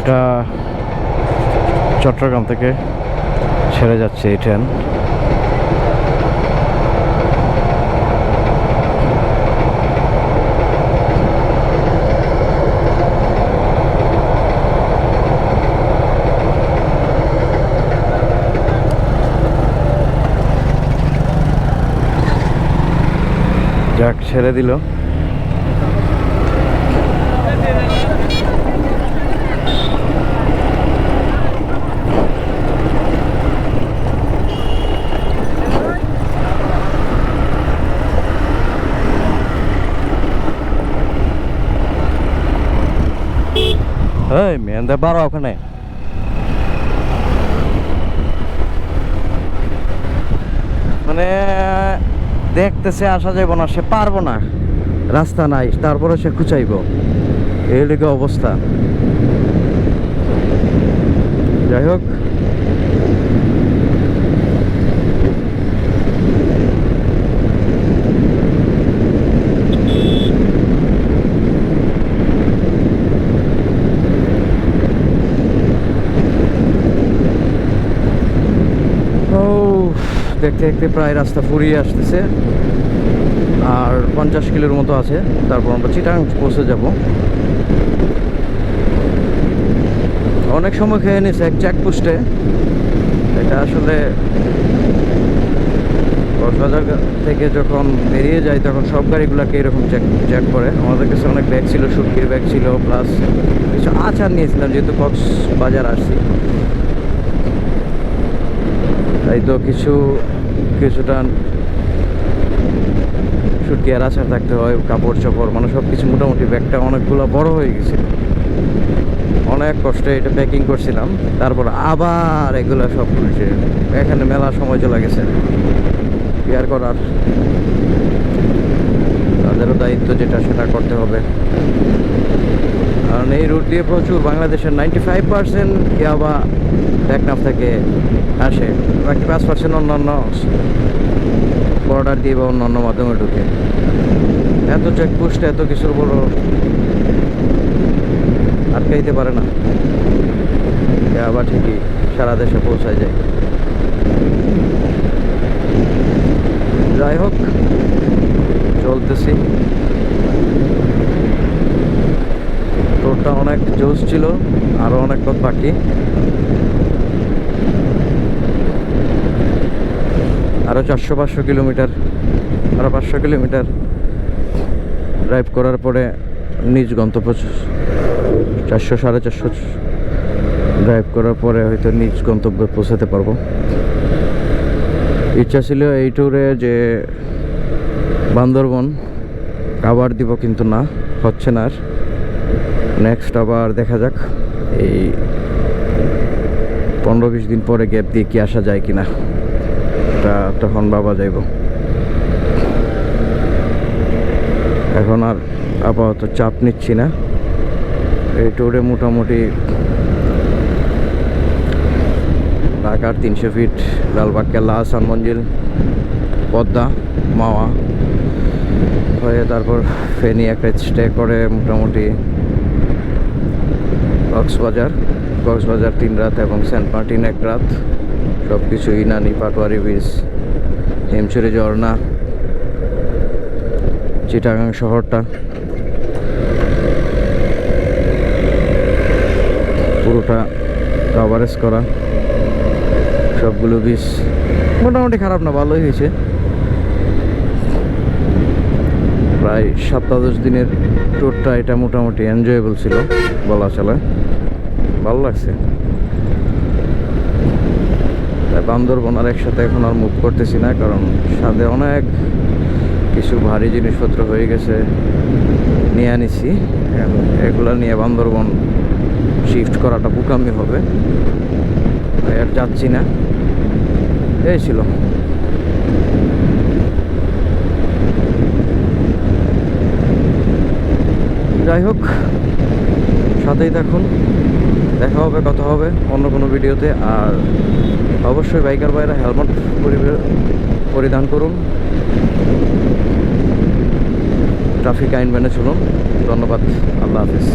এটা চট্টগ্রাম থেকে ছেড়ে যাচ্ছে এই ট্রেন যাক ছেড়ে দিল। এই মেয়েদের বারো ওখানে। মানে দেখতেছে আসা যাইব না, সে পারব না। রাস্তা নাই, তারপরে সে খুচাইব। এই অবস্থা। যাই হোক দেখতে দেখতে প্রায় রাস্তা ফুরিয়ে আসতেছে। আর পঞ্চাশ কিলোর মতো আছে। তারপর আমরা চিটাং পৌঁছে যাব। অনেক সময় খেয়ে নিছে এক চেকপোস্টে এটা আসলে কক্সবাজার থেকে যখন বেরিয়ে যায়, তখন সব গাড়িগুলোকে এরকম চেক চেক করে। আমাদের কাছে অনেক ব্যাগ ছিল, সুটকির ব্যাগ ছিল প্লাস কিছু আচার নিয়েছিলাম, যেহেতু কক্সবাজার আসছি। তাই তো কিছু, কিছুটা সুটকি আর থাকতে হয়, কাপড় চোপড় মানে সব কিছু মোটামুটি ব্যাগটা অনেকগুলো বড় হয়ে গেছিল অনেক কষ্টে এটা প্যাকিং করছিলাম, তারপর আবার এগুলো সব উল্টে এখানে মেলা সময় চলে গেছে। কি আর করার তাদেরও দায়িত্ব যেটা, সেটা করতে হবে। কারণ এই রুট দিয়ে প্রচুর বাংলাদেশের নাইনটি ফাইভ পার্সেন্ট ইয়াবা টেকনাফ থেকে আসে। বাকি পাঁচ পার্সেন্ট অন্যান্য বর্ডার দিয়ে বা অন্যান্য মাধ্যমে ঢুকে। এত চেকপোস্ট এত কিছুর বড় আটকাইতে পারে না। আবার ঠিকই সারা দেশে পৌঁছায় যায়। যাই হোক, চলতেছি। অনেক জোস ছিল আরও অনেক পথ বাকি। আরও চারশো পাঁচশো কিলোমিটার আরও পাঁচশো কিলোমিটার ড্রাইভ করার পরে নিজ গন্তব্য চারশো সাড়ে চারশো ড্রাইভ করার পরে হয়তো নিজ গন্তব্যে পৌঁছাতে পারব। ইচ্ছা ছিল এই ট্যুরে যে বান্দরবন কাবার দিব, কিন্তু না, হচ্ছে না আর। নেক্সট আবার দেখা যাক এই পনেরো বিশ দিন পরে গ্যাপ দিয়ে কি আসা যায় কিনা। এটা তখন বাবা যাইব। এখন আর আপাতত চাপ নিচ্ছি না। এই ট্যুরে মোটামুটি ঢাকার তিনশো ফিট লালবাগ কেল্লা আসান মঞ্জিল পদ্মা, মাওয়া, হয়ে তারপর ফেনি একটা স্টে করে মোটামুটি কক্সবাজার কক্সবাজার তিন রাত এবং সেন্ট মার্টিন এক রাত। সব কিছু ইনানি, পাটোয়ারি বিচ হেমচুরি, ঝর্ণা, চিটাগাং শহরটা। পুরোটা কাভারেজ করা। সবগুলো বিচ মোটামুটি খারাপ না, ভালোই হয়েছে। প্রায় সপ্তাহ দিনের ট্যুরটা এটা মোটামুটি এনজয়েবল ছিল, বলা চলে। ভালো লাগছে। তাই বান্দরবন আর একসাথে এখন আর মুভ করতেছি না, কারণ সাথে অনেক কিছু ভারী জিনিসপত্র হয়ে গেছে নিয়ে আনিছি। এগুলা নিয়ে বান্দরবন শিফট করাটা বুকামি হবে। আর যাচ্ছি না। এই ছিল। যাই হোক, সাথেই থাকুন। দেখা হবে, কথা হবে অন্য কোনো ভিডিওতে। আর অবশ্যই বাইকার ভাইরা হেলমেট পরিধান করুন। ট্রাফিক আইন মেনে চলুন। ধন্যবাদ। আল্লাহ হাফিজ।